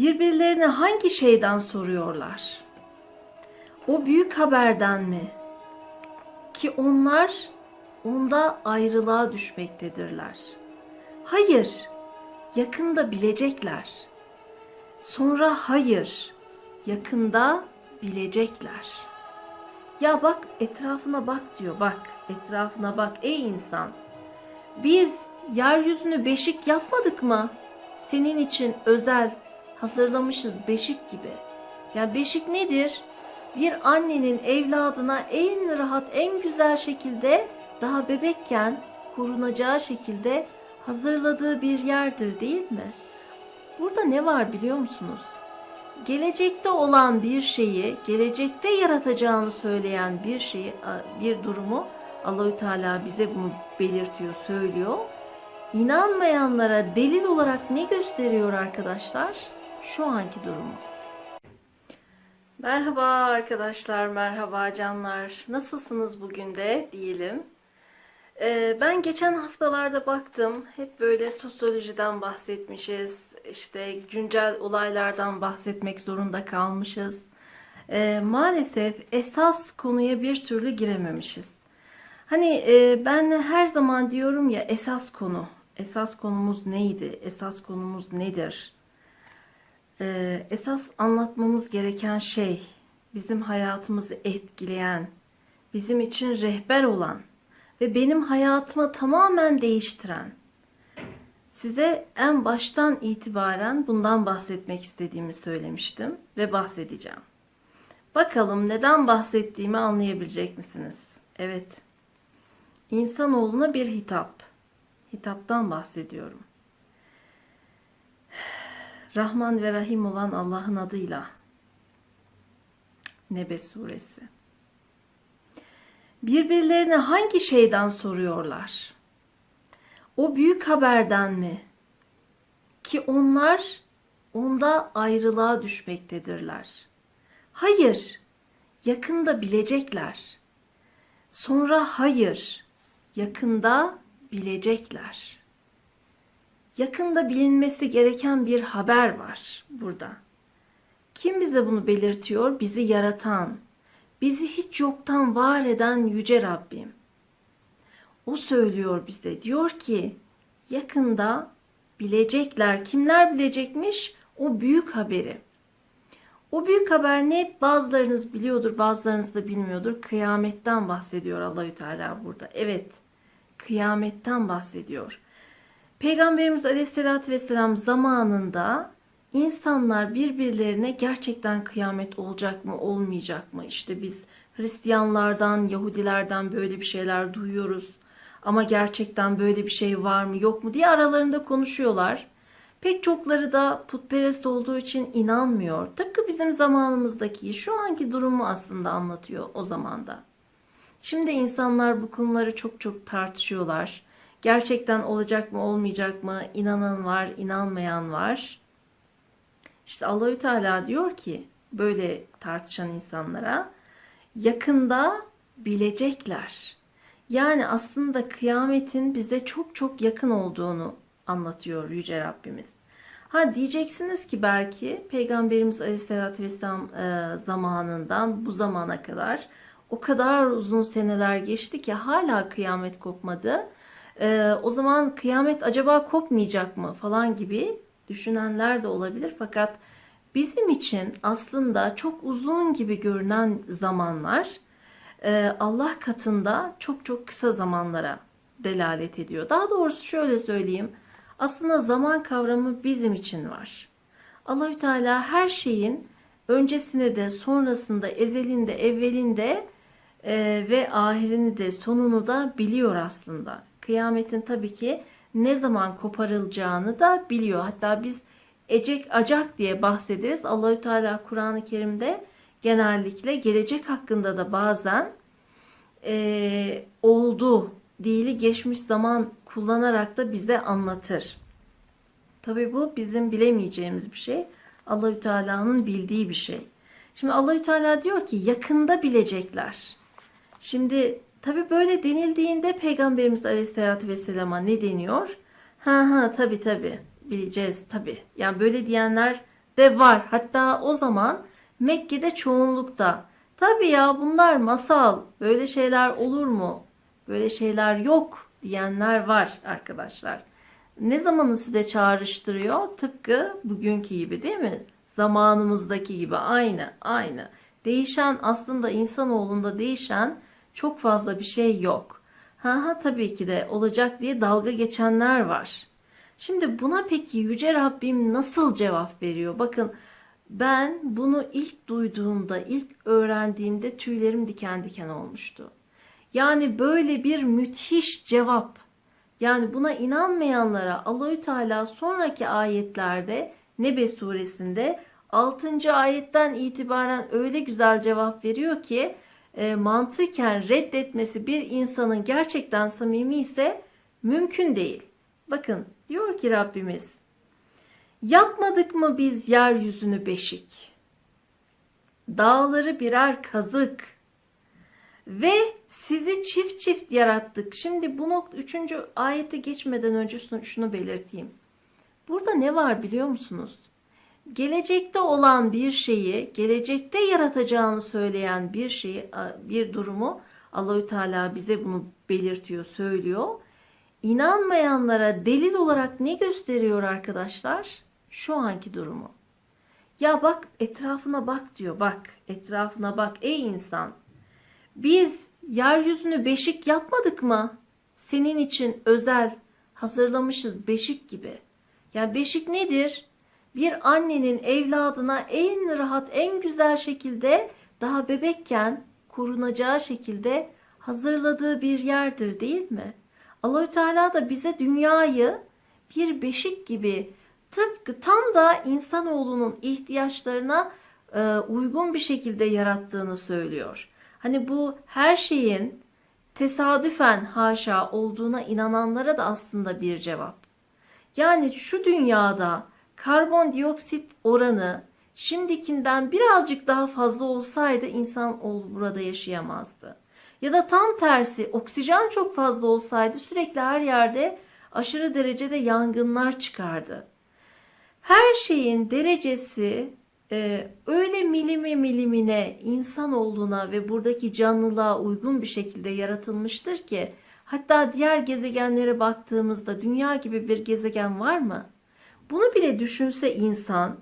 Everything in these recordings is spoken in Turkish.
Birbirlerine hangi şeyden soruyorlar? O büyük haberden mi? Ki onlar onda ayrılığa düşmektedirler. Hayır, yakında bilecekler. Sonra hayır, yakında bilecekler. Ya bak etrafına bak diyor. Bak etrafına bak ey insan. Biz yeryüzünü beşik yapmadık mı? Senin için özel hazırlamışız beşik gibi. Ya beşik nedir? Bir annenin evladına en rahat, en güzel şekilde daha bebekken korunacağı şekilde hazırladığı bir yerdir değil mi? Burada ne var biliyor musunuz? Gelecekte olan bir şeyi, gelecekte yaratacağını söyleyen bir şeyi, bir durumu Allahü Teala bize bunu belirtiyor, söylüyor. İnanmayanlara delil olarak ne gösteriyor arkadaşlar? Şu anki durumu. Merhaba arkadaşlar, merhaba canlar. Nasılsınız bugün de diyelim. Ee, ben geçen haftalarda baktım. Hep böyle sosyolojiden bahsetmişiz. İşte güncel olaylardan bahsetmek zorunda kalmışız. Ee, maalesef esas konuya bir türlü girememişiz. Hani e, ben her zaman diyorum ya esas konu. Esas konumuz neydi? Esas konumuz nedir? Ee, esas anlatmamız gereken şey, bizim hayatımızı etkileyen, bizim için rehber olan ve benim hayatımı tamamen değiştiren. Size en baştan itibaren bundan bahsetmek istediğimi söylemiştim ve bahsedeceğim. Bakalım neden bahsettiğimi anlayabilecek misiniz? Evet. İnsanoğluna bir hitap. Hitaptan bahsediyorum. Rahman ve Rahim olan Allah'ın adıyla. Nebe suresi. Birbirlerine hangi şeyden soruyorlar? O büyük haberden mi? Ki onlar onda ayrılığa düşmektedirler. Hayır, yakında bilecekler. Sonra hayır, yakında bilecekler. Yakında bilinmesi gereken bir haber var burada. Kim bize bunu belirtiyor? Bizi yaratan, bizi hiç yoktan var eden yüce Rabbim. O söylüyor bize. Diyor ki yakında bilecekler. Kimler bilecekmiş? O büyük haberi. O büyük haber ne? Bazılarınız biliyordur, bazılarınız da bilmiyordur. Kıyametten bahsediyor Allahü Teala burada. Evet, kıyametten bahsediyor. Peygamberimiz Aleyhisselatü Vesselam zamanında insanlar birbirlerine gerçekten kıyamet olacak mı, olmayacak mı? İşte biz Hristiyanlardan, Yahudilerden böyle bir şeyler duyuyoruz. Ama gerçekten böyle bir şey var mı, yok mu diye aralarında konuşuyorlar. Pek çokları da putperest olduğu için inanmıyor. Tıpkı bizim zamanımızdaki şu anki durumu aslında anlatıyor o zamanda. Şimdi insanlar bu konuları çok çok tartışıyorlar. Gerçekten olacak mı olmayacak mı? İnanan var, inanmayan var. İşte Allahü Teala diyor ki böyle tartışan insanlara yakında bilecekler. Yani aslında kıyametin bize çok çok yakın olduğunu anlatıyor Yüce Rabbimiz. Ha diyeceksiniz ki belki Peygamberimiz Aleyhisselatü Vesselam e, zamanından bu zamana kadar o kadar uzun seneler geçti ki hala kıyamet kopmadı. E, o zaman kıyamet acaba kopmayacak mı falan gibi düşünenler de olabilir. Fakat bizim için aslında çok uzun gibi görünen zamanlar e, Allah katında çok çok kısa zamanlara delalet ediyor. Daha doğrusu şöyle söyleyeyim. Aslında zaman kavramı bizim için var. Allahü Teala her şeyin öncesinde de sonrasında ezelinde evvelinde e, ve ahirini de sonunu da biliyor aslında. Kıyametin tabii ki ne zaman koparılacağını da biliyor. Hatta biz ecek acak diye bahsederiz. Allahü Teala Kur'an-ı Kerim'de genellikle gelecek hakkında da bazen e, oldu dili geçmiş zaman kullanarak da bize anlatır. Tabi bu bizim bilemeyeceğimiz bir şey. Allahü Teala'nın bildiği bir şey. Şimdi Allahü Teala diyor ki yakında bilecekler. Şimdi tabi böyle denildiğinde Peygamberimiz Aleyhisselatü Vesselam'a ne deniyor? Ha ha tabi tabi bileceğiz tabi. Yani böyle diyenler de var. Hatta o zaman Mekke'de çoğunlukta. Tabii ya bunlar masal. Böyle şeyler olur mu? Böyle şeyler yok diyenler var arkadaşlar. Ne zamanı size çağrıştırıyor? Tıpkı bugünkü gibi değil mi? Zamanımızdaki gibi aynı aynı. Değişen aslında insanoğlunda değişen çok fazla bir şey yok. Ha ha tabii ki de olacak diye dalga geçenler var. Şimdi buna peki Yüce Rabbim nasıl cevap veriyor? Bakın ben bunu ilk duyduğumda, ilk öğrendiğimde tüylerim diken diken olmuştu. Yani böyle bir müthiş cevap. Yani buna inanmayanlara Allahü Teala sonraki ayetlerde Nebe suresinde 6. ayetten itibaren öyle güzel cevap veriyor ki e, mantıken reddetmesi bir insanın gerçekten samimi ise mümkün değil. Bakın diyor ki Rabbimiz yapmadık mı biz yeryüzünü beşik? Dağları birer kazık ve sizi çift çift yarattık. Şimdi bu nokta üçüncü ayete geçmeden önce şunu belirteyim. Burada ne var biliyor musunuz? Gelecekte olan bir şeyi, gelecekte yaratacağını söyleyen bir şeyi, bir durumu Allahü Teala bize bunu belirtiyor, söylüyor. İnanmayanlara delil olarak ne gösteriyor arkadaşlar? Şu anki durumu. Ya bak etrafına bak diyor. Bak etrafına bak ey insan. Biz yeryüzünü beşik yapmadık mı? Senin için özel hazırlamışız beşik gibi. Yani beşik nedir? Bir annenin evladına en rahat, en güzel şekilde daha bebekken korunacağı şekilde hazırladığı bir yerdir değil mi? Allahü Teala da bize dünyayı bir beşik gibi tıpkı tam da insanoğlunun ihtiyaçlarına e, uygun bir şekilde yarattığını söylüyor. Hani bu her şeyin tesadüfen haşa olduğuna inananlara da aslında bir cevap. Yani şu dünyada karbondioksit oranı şimdikinden birazcık daha fazla olsaydı insan burada yaşayamazdı. Ya da tam tersi oksijen çok fazla olsaydı sürekli her yerde aşırı derecede yangınlar çıkardı. Her şeyin derecesi e, öyle milimi milimine insan olduğuna ve buradaki canlılığa uygun bir şekilde yaratılmıştır ki hatta diğer gezegenlere baktığımızda dünya gibi bir gezegen var mı? Bunu bile düşünse insan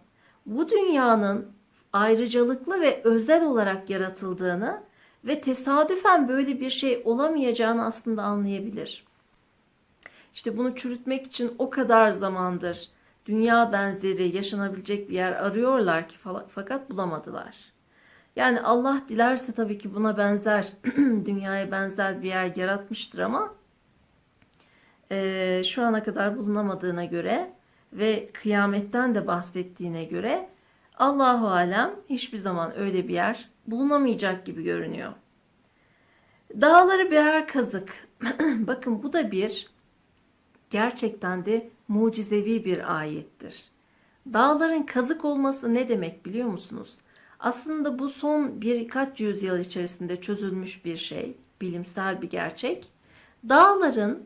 bu dünyanın ayrıcalıklı ve özel olarak yaratıldığını ve tesadüfen böyle bir şey olamayacağını aslında anlayabilir. İşte bunu çürütmek için o kadar zamandır dünya benzeri yaşanabilecek bir yer arıyorlar ki fakat bulamadılar. Yani Allah dilerse tabii ki buna benzer, dünyaya benzer bir yer yaratmıştır ama e, şu ana kadar bulunamadığına göre ve kıyametten de bahsettiğine göre Allahu alem hiçbir zaman öyle bir yer bulunamayacak gibi görünüyor. Dağları birer kazık. Bakın bu da bir gerçekten de mucizevi bir ayettir. Dağların kazık olması ne demek biliyor musunuz? Aslında bu son birkaç yüzyıl içerisinde çözülmüş bir şey, bilimsel bir gerçek. Dağların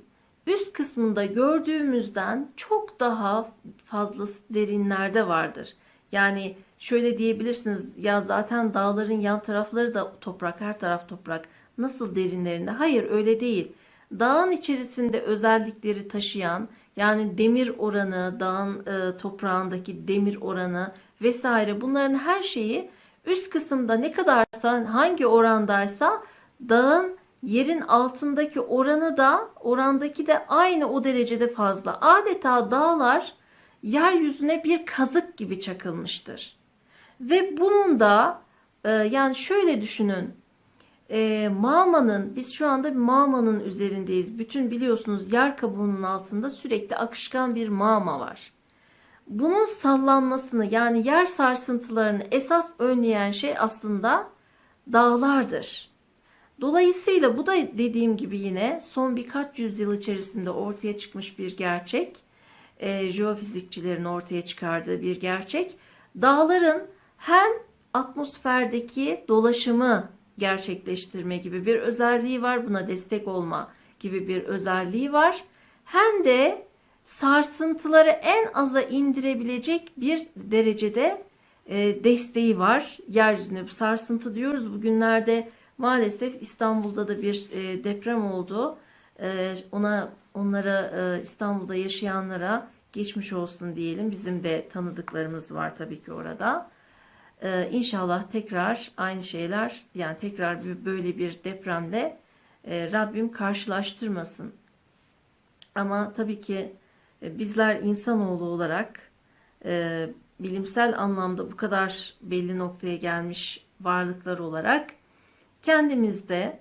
üst kısmında gördüğümüzden çok daha fazla derinlerde vardır. Yani şöyle diyebilirsiniz ya zaten dağların yan tarafları da toprak, her taraf toprak. Nasıl derinlerinde? Hayır öyle değil. Dağın içerisinde özellikleri taşıyan yani demir oranı, dağın e, toprağındaki demir oranı vesaire bunların her şeyi üst kısımda ne kadarsa hangi orandaysa dağın yerin altındaki oranı da orandaki de aynı o derecede fazla. Adeta dağlar yeryüzüne bir kazık gibi çakılmıştır. Ve bunun da e, yani şöyle düşünün e, mağmanın biz şu anda bir mağmanın üzerindeyiz. Bütün biliyorsunuz yer kabuğunun altında sürekli akışkan bir mağma var. Bunun sallanmasını yani yer sarsıntılarını esas önleyen şey aslında dağlardır. Dolayısıyla bu da dediğim gibi yine son birkaç yüzyıl içerisinde ortaya çıkmış bir gerçek. E, jeofizikçilerin ortaya çıkardığı bir gerçek. Dağların hem atmosferdeki dolaşımı gerçekleştirme gibi bir özelliği var. Buna destek olma gibi bir özelliği var. Hem de sarsıntıları en aza indirebilecek bir derecede e, desteği var. Yeryüzünde sarsıntı diyoruz. Bugünlerde maalesef İstanbul'da da bir e, deprem oldu. E, ona onlara e, İstanbul'da yaşayanlara geçmiş olsun diyelim. Bizim de tanıdıklarımız var tabii ki orada. E, inşallah tekrar aynı şeyler yani tekrar bir, böyle bir depremle e, Rabbim karşılaştırmasın. Ama tabii ki e, bizler insanoğlu olarak e, bilimsel anlamda bu kadar belli noktaya gelmiş varlıklar olarak kendimizde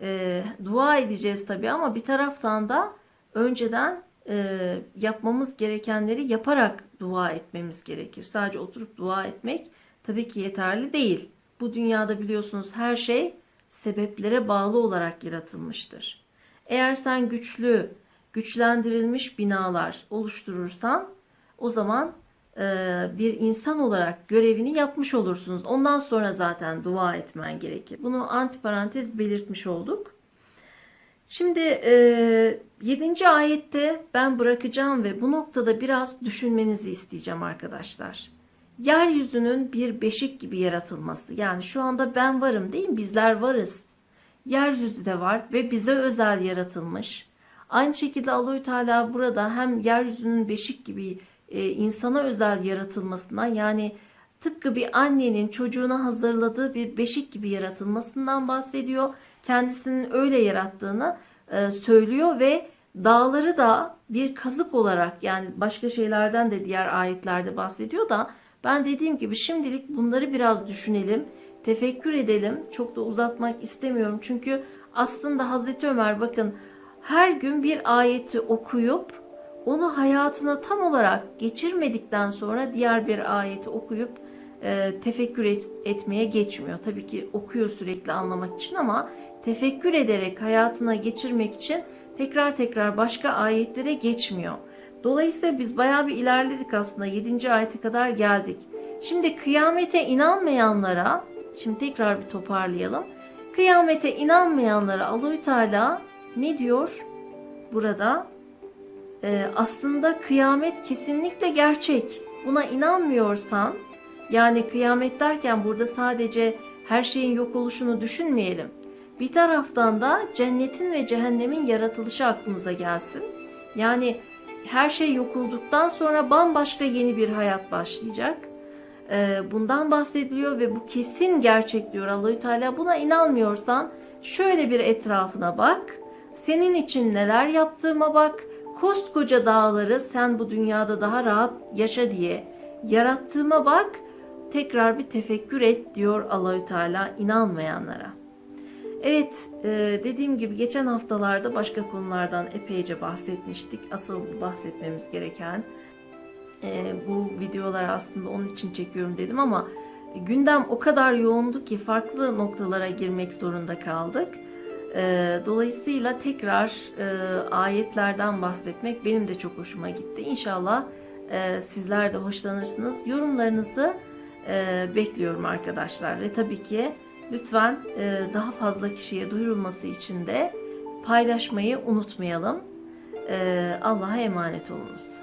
e, dua edeceğiz tabii ama bir taraftan da önceden e, yapmamız gerekenleri yaparak dua etmemiz gerekir. Sadece oturup dua etmek tabii ki yeterli değil. Bu dünyada biliyorsunuz her şey sebeplere bağlı olarak yaratılmıştır. Eğer sen güçlü, güçlendirilmiş binalar oluşturursan o zaman bir insan olarak görevini yapmış olursunuz. Ondan sonra zaten dua etmen gerekir. Bunu antiparantez belirtmiş olduk. Şimdi e, 7. ayette ben bırakacağım ve bu noktada biraz düşünmenizi isteyeceğim arkadaşlar. Yeryüzünün bir beşik gibi yaratılması. Yani şu anda ben varım değil mi? Bizler varız. Yeryüzü de var ve bize özel yaratılmış. Aynı şekilde Allahü Teala burada hem yeryüzünün beşik gibi e, insana özel yaratılmasından yani tıpkı bir annenin çocuğuna hazırladığı bir beşik gibi yaratılmasından bahsediyor. Kendisinin öyle yarattığını e, söylüyor ve dağları da bir kazık olarak yani başka şeylerden de diğer ayetlerde bahsediyor da ben dediğim gibi şimdilik bunları biraz düşünelim, tefekkür edelim. Çok da uzatmak istemiyorum çünkü aslında Hazreti Ömer bakın her gün bir ayeti okuyup onu hayatına tam olarak geçirmedikten sonra diğer bir ayeti okuyup e, tefekkür et, etmeye geçmiyor. Tabii ki okuyor sürekli anlamak için ama tefekkür ederek hayatına geçirmek için tekrar tekrar başka ayetlere geçmiyor. Dolayısıyla biz bayağı bir ilerledik aslında 7. ayete kadar geldik. Şimdi kıyamete inanmayanlara, şimdi tekrar bir toparlayalım. Kıyamete inanmayanlara Allahü Teala ne diyor burada? Ee, aslında kıyamet kesinlikle gerçek. Buna inanmıyorsan, yani kıyamet derken burada sadece her şeyin yok oluşunu düşünmeyelim. Bir taraftan da cennetin ve cehennemin yaratılışı aklımıza gelsin. Yani her şey yok olduktan sonra bambaşka yeni bir hayat başlayacak. Ee, bundan bahsediliyor ve bu kesin gerçek diyor Allahü Teala. Buna inanmıyorsan şöyle bir etrafına bak. Senin için neler yaptığıma bak. Koskoca dağları sen bu dünyada daha rahat yaşa diye yarattığıma bak. Tekrar bir tefekkür et diyor Allahü Teala inanmayanlara. Evet, e, dediğim gibi geçen haftalarda başka konulardan epeyce bahsetmiştik. Asıl bahsetmemiz gereken e, bu videolar aslında onun için çekiyorum dedim ama gündem o kadar yoğundu ki farklı noktalara girmek zorunda kaldık. E, dolayısıyla tekrar ayetlerden bahsetmek benim de çok hoşuma gitti. İnşallah sizler de hoşlanırsınız. Yorumlarınızı bekliyorum arkadaşlar ve tabii ki Lütfen e, daha fazla kişiye duyurulması için de paylaşmayı unutmayalım. E, Allah'a emanet olunuz.